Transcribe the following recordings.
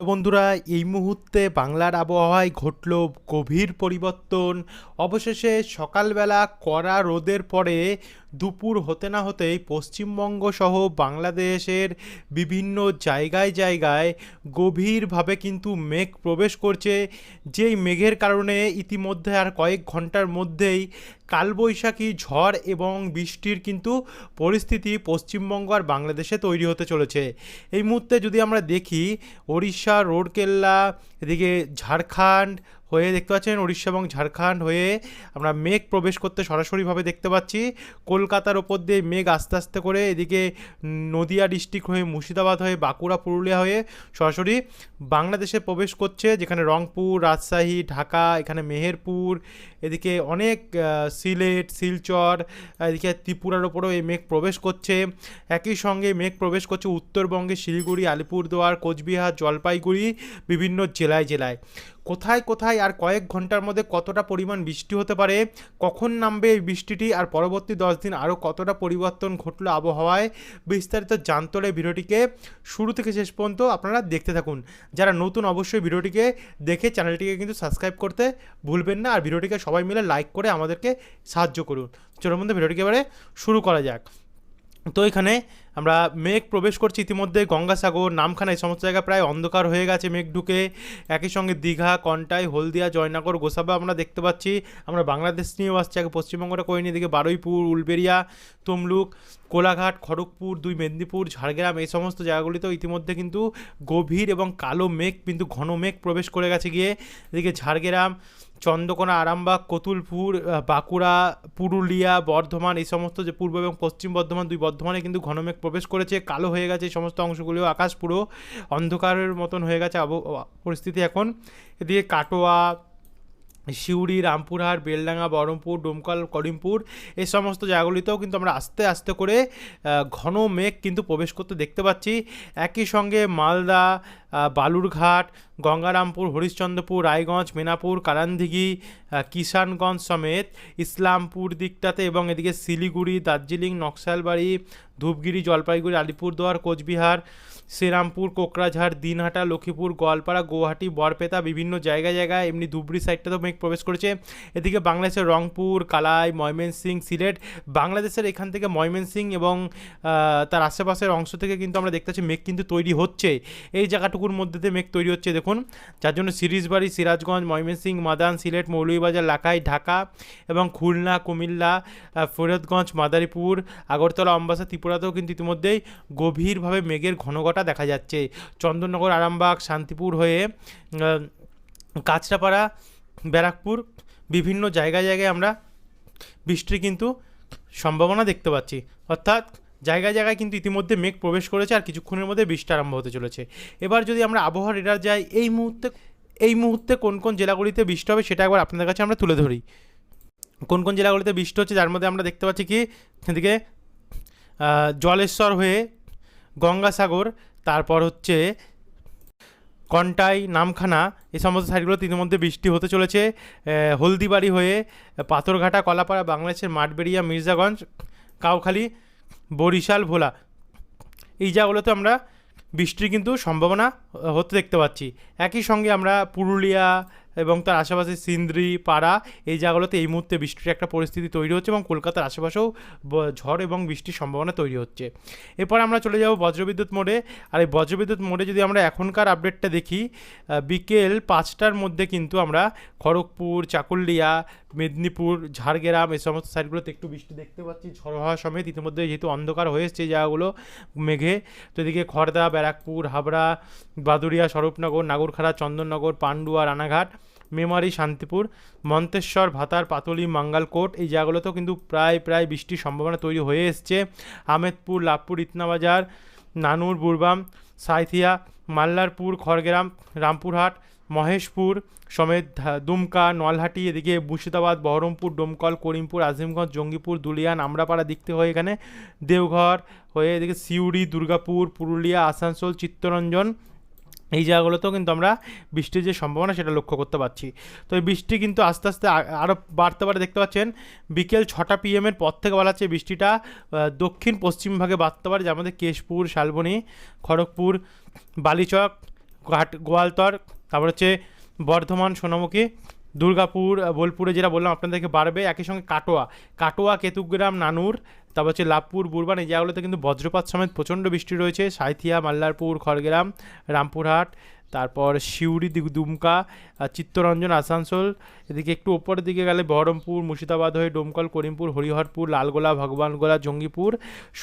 বন্ধুরা এই মুহূর্তে বাংলার আবহাওয়ায় ঘটল গভীর পরিবর্তন। অবশেষে সকালবেলা কড়া রোদের পরে দুপুর হতে না হতেই পশ্চিমবঙ্গ সহ বাংলাদেশের বিভিন্ন জায়গায় জায়গায় গভীরভাবে কিন্তু মেঘ প্রবেশ করছে। যেই মেঘের কারণে ইতিমধ্যে আর কয়েক ঘণ্টার মধ্যেই কালবৈশাখী ঝড় এবং বৃষ্টির কিন্তু পরিস্থিতি পশ্চিমবঙ্গ আর বাংলাদেশে তৈরি হতে চলেছে। এই মুহূর্তে যদি আমরা দেখি, ওড়িশা রোডকেল্লা এদিকে ঝাড়খণ্ড হয়ে দেখতে পাচ্ছেন উড়িষ্যা এবং ঝাড়খণ্ড হয়ে আমরা মেঘ প্রবেশ করতে সরাসরিভাবে দেখতে পাচ্ছি। কলকাতার ওপর দিয়ে মেঘ আস্তে আস্তে করে এদিকে নদিয়া ডিস্ট্রিক্ট হয়ে মুর্শিদাবাদ হয়ে বাঁকুড়া, পুরুলিয়া হয়ে সরাসরি বাংলাদেশে প্রবেশ করছে, যেখানে রংপুর, রাজশাহী, ঢাকা, এখানে মেহেরপুর, এদিকে অনেক সিলেট, শিলচর, এদিকে ত্রিপুরার ওপরেও এই মেঘ প্রবেশ করছে। একই সঙ্গে মেঘ প্রবেশ করছে উত্তরবঙ্গে শিলিগুড়ি, আলিপুরদুয়ার, কোচবিহার, জলপাইগুড়ি, বিভিন্ন জেলায় জেলায়। কোথায় কোথায় আর কয়েক ঘণ্টার মধ্যে কতটা পরিমাণ বৃষ্টি হতে পারে, কখন নামবে এই বৃষ্টিটি, আর পরবর্তী দশ দিন আরও কতটা পরিবর্তন ঘটলো আবহাওয়ায়, বিস্তারিত জানতে হলে ভিডিওটিকে শুরু থেকে শেষ পর্যন্ত আপনারা দেখতে থাকুন। যারা নতুন অবশ্যই ভিডিওটিকে দেখে চ্যানেলটিকে কিন্তু সাবস্ক্রাইব করতে ভুলবেন না, আর ভিডিওটিকে সবাই মিলে লাইক করে আমাদেরকে সাহায্য করুন। চলোর মধ্যে ভিডিওটিকে এবারে শুরু করা যাক। তো এখানে আমরা মেঘ প্রবেশ করছি ইতিমধ্যে, গঙ্গাসাগর, নামখানা, এই সমস্ত জায়গা প্রায় অন্ধকার হয়ে গেছে মেঘ ঢুকে। একই সঙ্গে দীঘা, কন্টাই, হলদিয়া, জয়নগর, গোসাবা আমরা দেখতে পাচ্ছি। আমরা বাংলাদেশ নিয়েও আসছি, আগে পশ্চিমবঙ্গটা করে নিয়ে দিকে বারুইপুর, উলবেরিয়া, তমলুক, কোলাঘাট, খড়গপুর, দুই মেদিনীপুর, ঝাড়গ্রাম, এই সমস্ত জায়গাগুলিতেও ইতিমধ্যে কিন্তু গভীর এবং কালো মেঘ, কিন্তু ঘন মেঘ প্রবেশ করে গেছে গিয়ে। এদিকে ঝাড়গ্রাম চন্দ্রকোনা, আরামবাগ, কতুলপুর বাঁকুড়া, পুরুলিয়া, বর্ধমান, এই সমস্ত যে পূর্ব এবং পশ্চিম বর্ধমান, দুই বর্ধমানে কিন্তু ঘনমেঘ প্রবেশ করেছে। কালো হয়ে গেছে এই সমস্ত অংশগুলিও। আকাশ পুরো অন্ধকারের মতন হয়ে গেছে পরিস্থিতি এখন। এদিকে কাটোয়া, সিউড়ি, রামপুরহাট, বেলডাঙ্গা, বহরমপুর, ডোমকল, করিমপুর, এই সমস্ত জায়গাগুলিতেও কিন্তু আমরা আস্তে আস্তে করে ঘন মেঘ কিন্তু প্রবেশ করতে দেখতে পাচ্ছি। একই সঙ্গে মালদা বালুরঘাট, গঙ্গারামপুর, হরিশ্চন্দ্রপুর, রায়গঞ্জ, মেনাপুর কারান্দিঘি কিষানগঞ্জ সমেত ইসলামপুর দিকটাতে এবং এদিকে শিলিগুড়ি, দার্জিলিং, নকশালবাড়ি, ধূপগিরি, জলপাইগুড়ি, আলিপুরদুয়ার, কোচবিহার, শ্রীরামপুর, কোকরাঝাড়, দিনহাটা, লক্ষ্মীপুর, গোয়ালপাড়া, গুয়াহাটি বরপেতা বিভিন্ন জায়গায় জায়গায় এমনি ধুবড়ি সাইডটাতেও মেঘ প্রবেশ করেছে। এদিকে বাংলাদেশের রংপুর, কালাই ময়মনসিং সিলেট, বাংলাদেশের এখান থেকে ময়মনসিং এবং তার আশেপাশের অংশ থেকে কিন্তু আমরা দেখতে পাচ্ছি মেঘ কিন্তু তৈরি হচ্ছে। এই জায়গাটুকুর মধ্যে দিয়ে মেঘ তৈরি হচ্ছে, দেখুন। যার জন্য সিরিজবাড়ি, সিরাজগঞ্জ ময়মনসিং মাদান, সিলেট, মৌলভীবাজার লাখাই ঢাকা এবং খুলনা, কুমিল্লা ফরিদগঞ্জ, মাদারীপুর, আগরতলা, অম্বাসা, ত্রিপুরাতেও কিন্তু ইতিমধ্যেই গভীরভাবে মেঘের ঘনঘটা দেখা যাচ্ছে। চন্দননগর, আরামবাগ, শান্তিপুর হয়ে কাঁচরাপাড়া, ব্যারাকপুর বিভিন্ন জায়গায় জায়গায় আমরা বৃষ্টির কিন্তু সম্ভাবনা দেখতে পাচ্ছি। অর্থাৎ জায়গায় জায়গায় কিন্তু ইতিমধ্যে মেঘ প্রবেশ করেছে আর কিছুক্ষণের মধ্যে বৃষ্টি আরম্ভ হতে চলেছে। এবার যদি আমরা আবহাওয়া রেডার যাই, এই মুহূর্তে এই মুহূর্তে কোন কোন জেলাগুলিতে বৃষ্টি হবে সেটা একবার আপনাদের কাছে আমরা তুলে ধরি। কোন কোন জেলাগুলিতে বৃষ্টি হচ্ছে যার মধ্যে আমরা দেখতে পাচ্ছি কি? এদিকে জলেশ্বর হয়ে গঙ্গাসাগর, তারপর হচ্ছে কন্টাই, নামখানা, এই সমস্ত সাইডগুলোতে ইতিমধ্যে বৃষ্টি হতে চলেছে। হলদিবাড়ি হয়ে পাথরঘাটা, কলাপাড়া, বাংলাদেশের মাঠবেড়িয়া, মির্জাগঞ্জ, কাউখালী বরিশাল, ভোলা। এই জায়গাগুলোতে আমরা বৃষ্টির কিন্তু সম্ভাবনা হতে দেখতে পাচ্ছি। একই সঙ্গে আমরা পুরুলিয়া এবং তার আশেপাশে সিন্দ্রি, পাড়া, এই জায়গাগুলোতে এই মুহূর্তে বৃষ্টির একটা পরিস্থিতি তৈরি হচ্ছে এবং কলকাতার আশেপাশেও ঝড় এবং বৃষ্টির সম্ভাবনা তৈরি হচ্ছে। এরপর আমরা চলে যাব বজ্রবিদ্যুৎ মোড়ে। আর এই বজ্রবিদ্যুৎ মোড়ে যদি আমরা এখনকার আপডেটটা দেখি বিকেল পাঁচটার মধ্যে কিন্তু আমরা খড়গপুর, চাকুলিয়া, মেদিনীপুর, ঝাড়গ্রাম, এই সমস্ত সাইডগুলোতে একটু বৃষ্টি দেখতে পাচ্ছি। ঝড় হওয়া সমেত ইতিমধ্যে যেহেতু অন্ধকার হয়ে এসছে জায়গাগুলো, মেঘে। তো এদিকে খড়দা, ব্যারাকপুর, হাবড়া বাদুরিয়া স্বরূপনগর, নাগরখাড়া, চন্দননগর, পান্ডুয়া, রানাঘাট। মেমারি, শান্তিপুর, মন্তেশ্বর, ভাতার, পাতলি, মাঙ্গালকোট, এই জায়গাগুলোতেও কিন্তু প্রায় প্রায় বৃষ্টির সম্ভাবনা তৈরি হয়ে এসছে। আমেদপুর লাভপুর, ইতনাবাজার, নানুর, বুরবাম, সাঁইথিয়া, মাল্লারপুর, খড়গ্রাম, রামপুরহাট, মহেশপুর, সমেত দুমকা নলহাটি এদিকে মুর্শিদাবাদ, বহরমপুর, ডোমকল, করিমপুর, আজিমগঞ্জ, জঙ্গিপুর, দুলিয়ান, আমরাপাড়া দিক থেকে হয়ে এখানে। দেওঘর হয়ে এদিকে সিউড়ি, দুর্গাপুর, পুরুলিয়া, আসানসোল, চিত্তরঞ্জন এই জায়গাগুলোতেও কিন্তু আমরা বৃষ্টির যে সম্ভাবনা সেটা লক্ষ্য করতে পারছি। তো এই বৃষ্টি কিন্তু আস্তে আস্তে আরও বাড়তে পারে দেখতে পাচ্ছেন, বিকেল ছটা পিএমের পর থেকে বলা হচ্ছে বৃষ্টিটা দক্ষিণ পশ্চিম ভাগে বাড়তে পারে। যে আমাদের কেশপুর, শালবনি, খড়গপুর, বালিচক, ঘাট, গোয়ালতর, তারপর হচ্ছে বর্ধমান, সোনামুখী দুর্গাপুর বোলপুরে যেটা বললাম, আপনাদেরকে বাড়বে। একই সঙ্গে কাটোয়া। কাটোয়া কেতুগ্রাম নানুর, তারপর হচ্ছে লাভপুর বুরবান এই জায়গাগুলোতে কিন্তু বজ্রপাত সমেত প্রচণ্ড বৃষ্টি রয়েছে। সাঁইথিয়া, মাল্লারপুর, খড়গ্রাম, রামপুরহাট তারপর সিউড়ি দুমকা চিত্তরঞ্জন, আসানসোল, এদিকে একটু ওপরের দিকে গেলে বহরমপুর, মুর্শিদাবাদ হয়ে ডোমকল, করিমপুর, হরিহরপুর, লালগোলা, ভগবানগোলা, জঙ্গিপুর,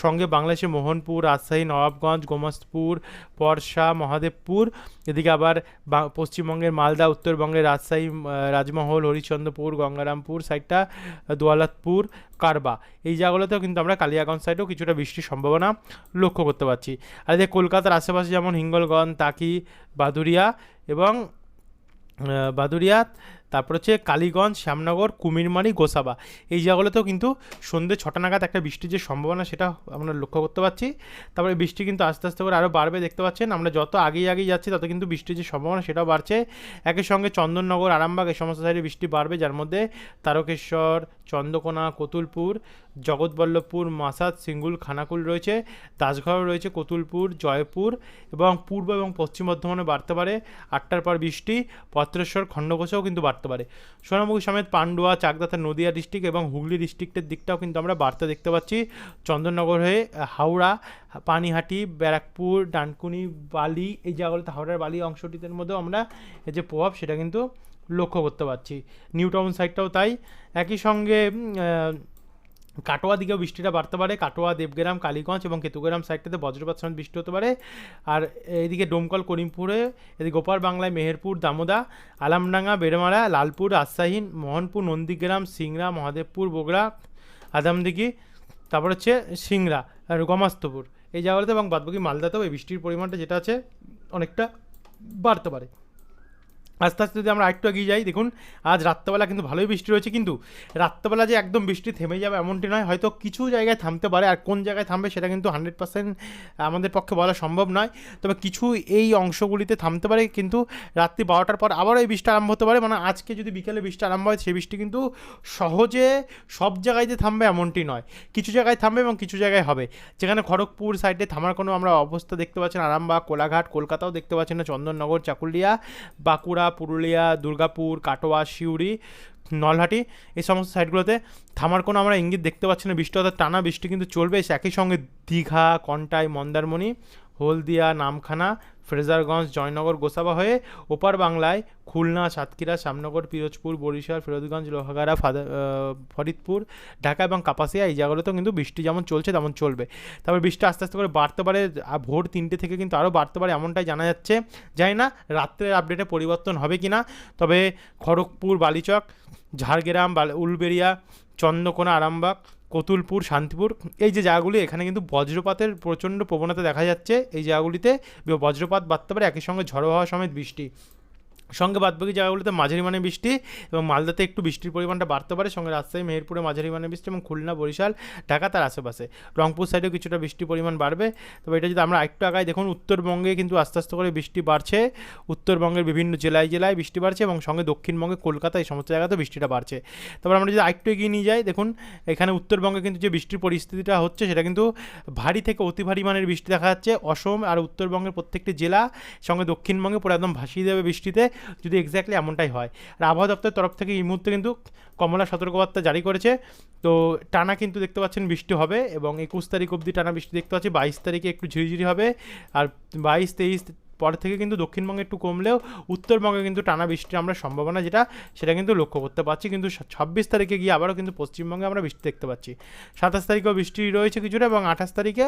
সঙ্গে বাংলাদেশে মোহনপুর, রাজশাহী, নবাবগঞ্জ গোমস্তপুর পরশা, মহাদেবপুর, এদিকে আবার পশ্চিমবঙ্গের মালদা উত্তরবঙ্গের রাজশাহী রাজমহল হরিশ্চন্দ্রপুর গঙ্গারামপুর, সাইডটা দোয়ালাতপুর, কারবা। এই জায়গাগুলোতেও কিন্তু আমরা কালিয়াগঞ্জ সাইডেও কিছুটা বৃষ্টির সম্ভাবনা লক্ষ্য করতে পারছি। আর এদিকে কলকাতার আশেপাশে যেমন হিঙ্গলগঞ্জ, তাকি বাদুরিয়া এবং আহ, বাদুরিয়াত তারপর হচ্ছে কালীগঞ্জ শ্যামনগর কুমিরমারি গোসাবা। এই জায়গাগুলোতেও কিন্তু সন্ধ্যে ছটা নাগাদ একটা বৃষ্টির যে সম্ভাবনা সেটা আমরা লক্ষ্য করতে পারছি। তারপরে বৃষ্টি কিন্তু আস্তে আস্তে করে আরও বাড়বে দেখতে পাচ্ছেন। আমরা যত আগেই আগেই যাচ্ছি তত কিন্তু বৃষ্টির যে সম্ভাবনা সেটাও বাড়ছে। একই সঙ্গে চন্দননগর আরামবাগ এই সমস্ত সাইডে বৃষ্টি বাড়বে যার মধ্যে তারকেশ্বর চন্দ্রকোনা, কতুলপুর, জগৎবল্লভপুর, মাসাদ, সিঙ্গুল, খানাকুল রয়েছে দাসঘর রয়েছে, কতুলপুর, জয়পুর এবং পূর্ব এবং পশ্চিম বর্ধমানে বাড়তে পারে। আটটার পর বৃষ্টি, পত্রেশ্বর, খণ্ডঘোষেও কিন্তু বাড়তে পারে। সোনামুখী সমেত পান্ডুয়া চাকদাতা নদিয়া ডিস্ট্রিক্ট এবং হুগলি ডিস্ট্রিক্টের দিকটাও কিন্তু আমরা বাড়তে দেখতে পাচ্ছি। চন্দননগর হয়ে হাওড়া, পানিহাটি, ব্যারাকপুর, ডানকুনি বালি, এই জায়গাগুলোতে হাওড়ার বালি অংশটিদের মধ্যেও আমরা যে প্রভাব সেটা কিন্তু লক্ষ্য করতে পারছি। নিউ টাউন সাইডটাও তাই। একই সঙ্গে কাটোয়া দিকেও বৃষ্টিটা বাড়তে পারে। কাটোয়া, দেবগ্রাম, কালীগঞ্জ এবং কেতুগ্রাম সাইডটাতে বজ্রপাত সমেত বৃষ্টি হতে পারে। আর এইদিকে ডোমকল, করিমপুরে, এদিকে গোপাল বাংলায় মেহেরপুর, দামোদা, আলামডাঙ্গা, বেড়েমারা, লালপুর, রাজশাহী, মোহনপুর, নন্দীগ্রাম, সিংড়া, মহাদেবপুর, বগুড়া, আদামদিঘি, তারপর হচ্ছে সিংড়া আর গমাস্তপুর এই জায়গাগুলোতে এবং বাদবাকি মালদাতেও এই বৃষ্টির পরিমাণটা যেটা আছে, অনেকটা বাড়তে পারে। আস্তে আস্তে যদি আমরা আরেকটু এগিয়ে যাই, দেখুন, আজ রাত্রেবেলা কিন্তু ভালোই বৃষ্টি রয়েছে, কিন্তু রাত্রেবেলা যে একদম বৃষ্টি থেমে যাবে এমনটি নয়, হয়তো কিছু জায়গায় থামতে পারে, আর কোন জায়গায় থামবে সেটা কিন্তু হান্ড্রেড পার্সেন্ট আমাদের পক্ষে বলা সম্ভব নয়। তবে কিছু এই অংশগুলিতে থামতে পারে, কিন্তু রাত্রি বারোটার পর আবারও এই বৃষ্টি আরম্ভ হতে পারে মানে আজকে যদি বিকেলে বৃষ্টি আরম্ভ হয়, সেই বৃষ্টি কিন্তু সহজে সব জায়গায় যে থামবে এমনটি নয়। কিছু জায়গায় থামবে এবং কিছু জায়গায় হবে। যেখানে খড়গপুর সাইডে থামার কোনো আমরা অবস্থা দেখতে পাচ্ছেন আরামবাগ, কোলাঘাট, কলকাতাও দেখতে পাচ্ছেন না, চন্দননগর, চাকুলিয়া, বাঁকুড়া পুরুলিয়া, দুর্গাপুর, কাটোয়া, সিউড়ি, নলহাটি, এই সমস্ত সাইডগুলোতে থামার কোনো আমরা ইঙ্গিত দেখতে পাচ্ছি না। বৃষ্টি অর্থাৎ টানা বৃষ্টি কিন্তু চলবে। একই সঙ্গে দীঘা, কন্টাই, মন্দারমণি হলদিয়া, নামখানা, ফ্রেজারগঞ্জ, জয়নগর গোসাবা হয়ে ওপার বাংলায় খুলনা, সাতক্ষীরা, শ্যামনগর, পিরোজপুর, বরিশাল ফিরোজগঞ্জ লোহাগাড়া ফরিদপুর, ঢাকা এবং কাপাসিয়া এই জায়গাগুলোতেও কিন্তু বৃষ্টি যেমন চলছে তেমন চলবে। তারপর বৃষ্টি আস্তে আস্তে করে বাড়তে পারে ভোর তিনটে থেকে কিন্তু আরও বাড়তে পারে এমনটাই জানা যাচ্ছে। যাই না রাত্রের আপডেটে পরিবর্তন হবে কি না তবে খড়গপুর, বালিচক, ঝাড়গ্রাম উলবেড়িয়া, চন্দ্রকোনা, আরামবাগ কতুলপুর, শান্তিপুর, এই যে জায়গাগুলি, এখানে কিন্তু বজ্রপাতের প্রচণ্ড প্রবণতা দেখা যাচ্ছে। এই জায়গাগুলিতে বজ্রপাত বাড়তে পারে, একই সঙ্গে ঝড়ো হওয়া সমেত বৃষ্টি। সঙ্গে বাদবাকি জায়গাগুলোতে মাঝারি মানে বৃষ্টি এবং মালদাতে একটু বৃষ্টির পরিমাণটা বাড়তে পারে। সঙ্গে রাজশাহী, মেহেরপুরে মাঝারি মানে বৃষ্টি এবং খুলনা, বরিশাল, ঢাকা তার আশেপাশে। রংপুর সাইডেও কিছুটা বৃষ্টির পরিমাণ বাড়বে। তবে এটা যদি আমরা একটু আগায় দেখুন উত্তরবঙ্গে কিন্তু আস্তে আস্তে করে বৃষ্টি বাড়ছে। উত্তরবঙ্গের বিভিন্ন জেলায় জেলায় বৃষ্টি বাড়ছে এবং সঙ্গে দক্ষিণবঙ্গে, কলকাতা এই সমস্ত জায়গাতেও বৃষ্টিটা বাড়ছে। তারপর আমরা যদি আরেকটু এগিয়ে নিয়ে যাই, দেখুন এখানে উত্তরবঙ্গে কিন্তু যে বৃষ্টির পরিস্থিতিটা হচ্ছে, সেটা কিন্তু ভারী থেকে অতি ভারী মানের বৃষ্টি দেখা যাচ্ছে। অসম আর উত্তরবঙ্গের প্রত্যেকটি জেলা সঙ্গে দক্ষিণবঙ্গে পুরো একদম ভাসিয়ে দেবে বৃষ্টিতে। যদি এক্স্যাক্টলি এমনটাই হয়। আর আবহাওয়া দপ্তরের তরফ থেকে এই মুহূর্তে কিন্তু কমলা সতর্কবার্তা জারি করেছে। তো টানা কিন্তু দেখতে পাচ্ছেন বৃষ্টি হবে এবং একুশ তারিখ অবধি টানা বৃষ্টি দেখতে পাচ্ছি। বাইশ তারিখে একটু ঝিরিঝিরি হবে। আর বাইশ, তেইশ পর থেকে কিন্তু দক্ষিণবঙ্গে একটু কমলেও উত্তরবঙ্গে কিন্তু টানা বৃষ্টির আমরা সম্ভাবনা যেটা, সেটা কিন্তু লক্ষ্য করতে পারছি। কিন্তু ছাব্বিশ তারিখে গিয়ে আবারও কিন্তু পশ্চিমবঙ্গে আমরা বৃষ্টি দেখতে পাচ্ছি। সাতাশ তারিখেও বৃষ্টি রয়েছে কিছুটা এবং আঠাশ তারিখে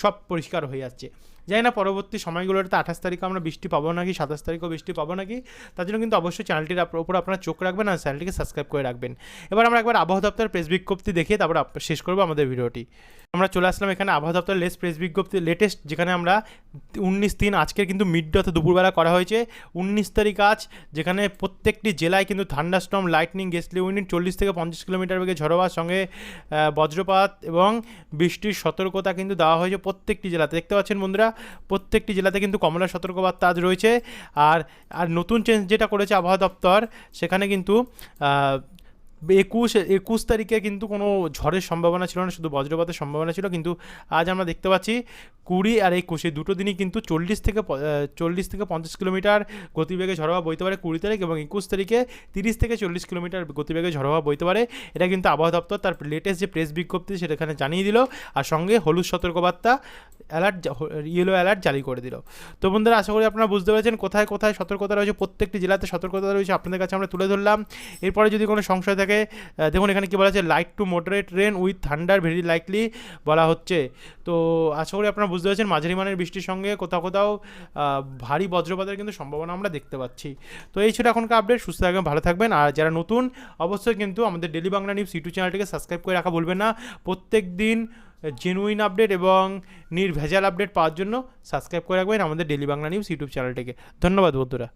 সব পরিষ্কার হয়ে যাচ্ছে। জানি না পরবর্তী সময়গুলোতে আঠাশ তারিখে আমরা বৃষ্টি পাবো নাকি, সাতাশ তারিখেও বৃষ্টি পাবো নাকি, তার জন্য কিন্তু অবশ্যই চ্যানেলটির উপর আপনারা চোখ রাখবেন আর চ্যানেলটিকে সাবস্ক্রাইব করে রাখবেন। এবার আমরা একবার আবহাওয়া দপ্তরের প্রেস বিজ্ঞপ্তি দেখে তারপর শেষ করব আমাদের ভিডিওটি। আমরা চলে আসলাম এখানে আবহাওয়া দপ্তরের লেস প্রেস বিজ্ঞপ্তি লেটেস্ট যেখানে আমরা উনিশ তিন আজকের কিন্তু মিড অর্থাৎ দুপুরবেলা করা হয়েছে। উনিশ তারিখ আজ যেখানে প্রত্যেকটি জেলায় কিন্তু থান্ডারস্টর্ম, লাইটনিং গেসলি উইন্ড চল্লিশ থেকে পঞ্চাশ কিলোমিটার বেগে ঝড়ো হওয়ার সঙ্গে বজ্রপাত এবং বৃষ্টির সতর্কতা কিন্তু দেওয়া হয়েছে প্রত্যেকটি জেলাতে। দেখতে পাচ্ছেন বন্ধুরা প্রত্যেকটি জেলাতে কিন্তু কমলা সতর্কবার্তা আজ রয়েছে। আর আর নতুন চেঞ্জ যেটা করেছে আবহাওয়া দপ্তর, সেখানে কিন্তু একুশ একুশ তারিখে কিন্তু কোনো ঝড়ের সম্ভাবনা ছিল না, শুধু বজ্রপাতের সম্ভাবনা ছিল। কিন্তু আজ আমরা দেখতে পাচ্ছি কুড়ি আর একুশ এই দুটো দিনই কিন্তু চল্লিশ থেকে চল্লিশ থেকে পঞ্চাশ কিলোমিটার গতিবেগে ঝড় হওয়া বইতে পারে কুড়ি তারিখ এবং একুশ তারিখে তিরিশ থেকে চল্লিশ কিলোমিটার গতিবেগে ঝড় হওয়া বইতে পারে। এটা কিন্তু আবহাওয়া দপ্তর তার লেটেস্ট যে প্রেস বিজ্ঞপ্তি সেটা এখানে জানিয়ে দিল আর সঙ্গে হলুদ সতর্কবার্তা অ্যালার্ট ইয়েলো অ্যালার্ট জারি করে দিল। তো বন্ধুরা, আশা করি আপনারা বুঝতে পেরেছেন কোথায় কোথায় সতর্কতা রয়েছে, প্রত্যেকটি জেলাতে সতর্কতা রয়েছে আপনাদের কাছে আমরা তুলে ধরলাম। এরপরে যদি কোনো সংশয় আহ, দেখুন এখানে কি বলা আছে light to moderate rain with thunder very likely বলা হচ্ছে। তো আশা করি আপনারা বুঝতে পারছেন মাঝারি মানের বৃষ্টির সঙ্গে কোথাও কোথাও ভারী বজ্রপাতের কিন্তু সম্ভাবনা আমরা দেখতে পাচ্ছি। তো এই ছিল এখনকার আপডেট সুস্থ থাকবেন ভালো থাকবেন। আর যারা নতুন অবশ্যই কিন্তু আমাদের ডেলি বাংলা নিউজ ইউটিউব চ্যানেলটিকে সাবস্ক্রাইব করে রাখা বলবেন না। প্রত্যেক দিন জেনুইন আপডেট এবং নির্ভেজাল আপডেট পাওয়ার জন্য সাবস্ক্রাইব করে রাখবেন আমাদের ডেলি বাংলা নিউজ ইউটিউব চ্যানেলটিকে ধন্যবাদ বন্ধুরা।